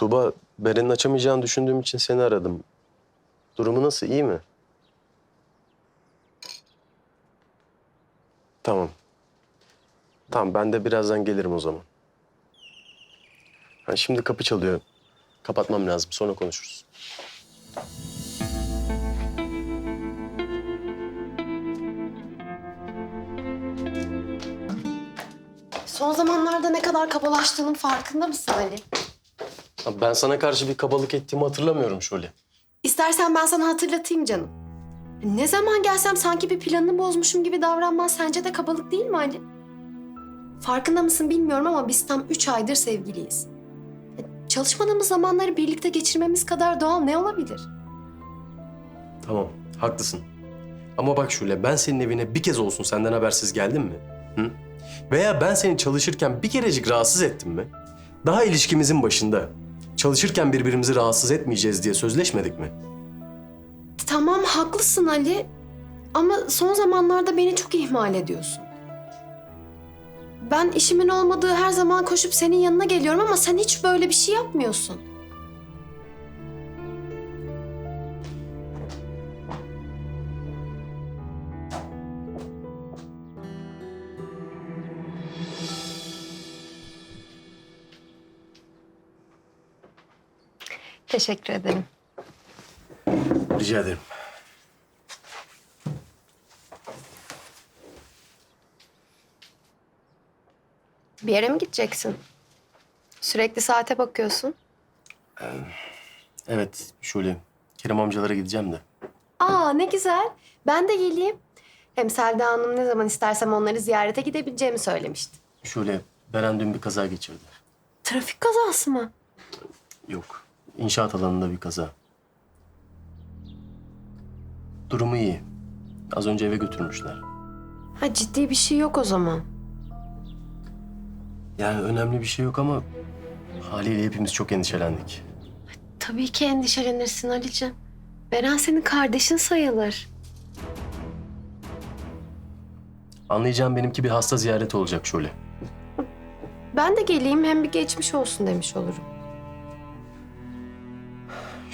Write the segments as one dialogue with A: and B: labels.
A: Tuğba, Beren'in açamayacağını düşündüğüm için seni aradım. Durumu nasıl, iyi mi? Tamam. Tamam, ben de birazdan gelirim o zaman. Ha, şimdi kapı çalıyor. Kapatmam lazım, sonra konuşuruz.
B: Son zamanlarda ne kadar kabalaştığının farkında mısın Ali?
A: Ben sana karşı bir kabalık ettiğimi hatırlamıyorum Şule.
B: İstersen ben sana hatırlatayım canım. Ne zaman gelsem sanki bir planını bozmuşum gibi davranman sence de kabalık değil mi Ali? Farkında mısın bilmiyorum ama biz tam üç aydır sevgiliyiz. E, Çalışmadığımız zamanları birlikte geçirmemiz kadar doğal ne olabilir?
A: Tamam, haklısın. Ama bak Şule, ben senin evine bir kez olsun senden habersiz geldim mi? Hı? Veya ben seni çalışırken bir kerecik rahatsız ettim mi? Daha ilişkimizin başında çalışırken birbirimizi rahatsız etmeyeceğiz diye sözleşmedik mi?
B: Tamam haklısın Ali. Ama son zamanlarda beni çok ihmal ediyorsun. Ben işimin olmadığı her zaman koşup senin yanına geliyorum ama sen hiç böyle bir şey yapmıyorsun. Teşekkür ederim.
A: Rica ederim.
B: Bir yere mi gideceksin? Sürekli saate bakıyorsun.
A: Evet Şule, Kerem amcalara gideceğim de.
B: Aa ne güzel. Ben de geleyim. Hem Selda Hanım ne zaman istersem onları ziyarete gidebileceğimi söylemişti.
A: Şule, Beren dün bir kaza geçirdi.
B: Trafik kazası mı?
A: Yok, inşaat alanında bir kaza. Durumu iyi. Az önce eve götürmüşler.
B: Ha ciddi bir şey yok o zaman.
A: Yani önemli bir şey yok ama haliyle hepimiz çok endişelendik.
B: Tabii ki endişelenirsin Ali'ciğim. Beren senin kardeşin sayılır.
A: Anlayacağım benimki bir hasta ziyareti olacak şöyle.
B: Ben de geleyim hem bir geçmiş olsun demiş olurum.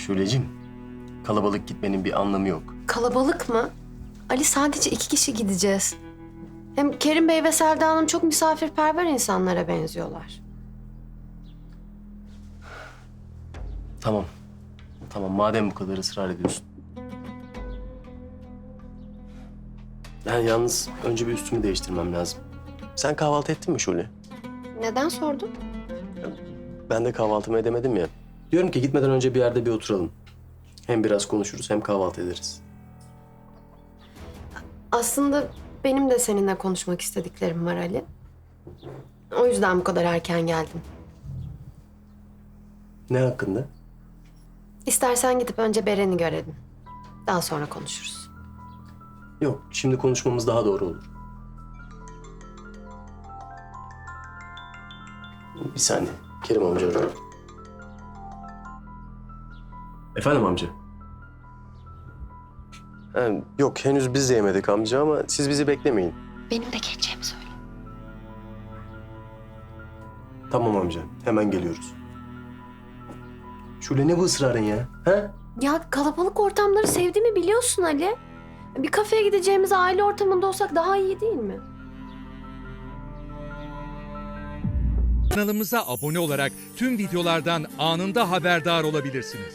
A: Şule'cim, kalabalık gitmenin bir anlamı yok.
B: Kalabalık mı? Ali sadece iki kişi gideceğiz. Hem Kerim Bey ve Selda Hanım çok misafirperver insanlara benziyorlar.
A: Tamam. Tamam, madem bu kadar ısrar ediyorsun. Ben yalnız önce bir üstümü değiştirmem lazım. Sen kahvaltı ettin mi Şule?
B: Neden sordun?
A: Ben de kahvaltımı edemedim ya. Diyorum ki gitmeden önce bir yerde bir oturalım. Hem biraz konuşuruz hem kahvaltı ederiz.
B: Aslında benim de seninle konuşmak istediklerim var Ali. O yüzden bu kadar erken geldim.
A: Ne hakkında?
B: İstersen gidip önce Beren'i görelim. Daha sonra konuşuruz.
A: Yok, şimdi konuşmamız daha doğru olur. Bir saniye. Kerim amca arıyor. Efendim amca? Ha, yok, henüz biz de yemedik amca ama siz bizi beklemeyin.
B: Benim de geleceğimi söyle.
A: Tamam amca, hemen geliyoruz. Şule ne bu ısrarın ya? Ha?
B: Ya kalabalık ortamları sevdiğimi biliyorsun Ali. Bir kafeye gideceğimiz aile ortamında olsak daha iyi değil mi?
C: Kanalımıza abone olarak tüm videolardan anında haberdar olabilirsiniz.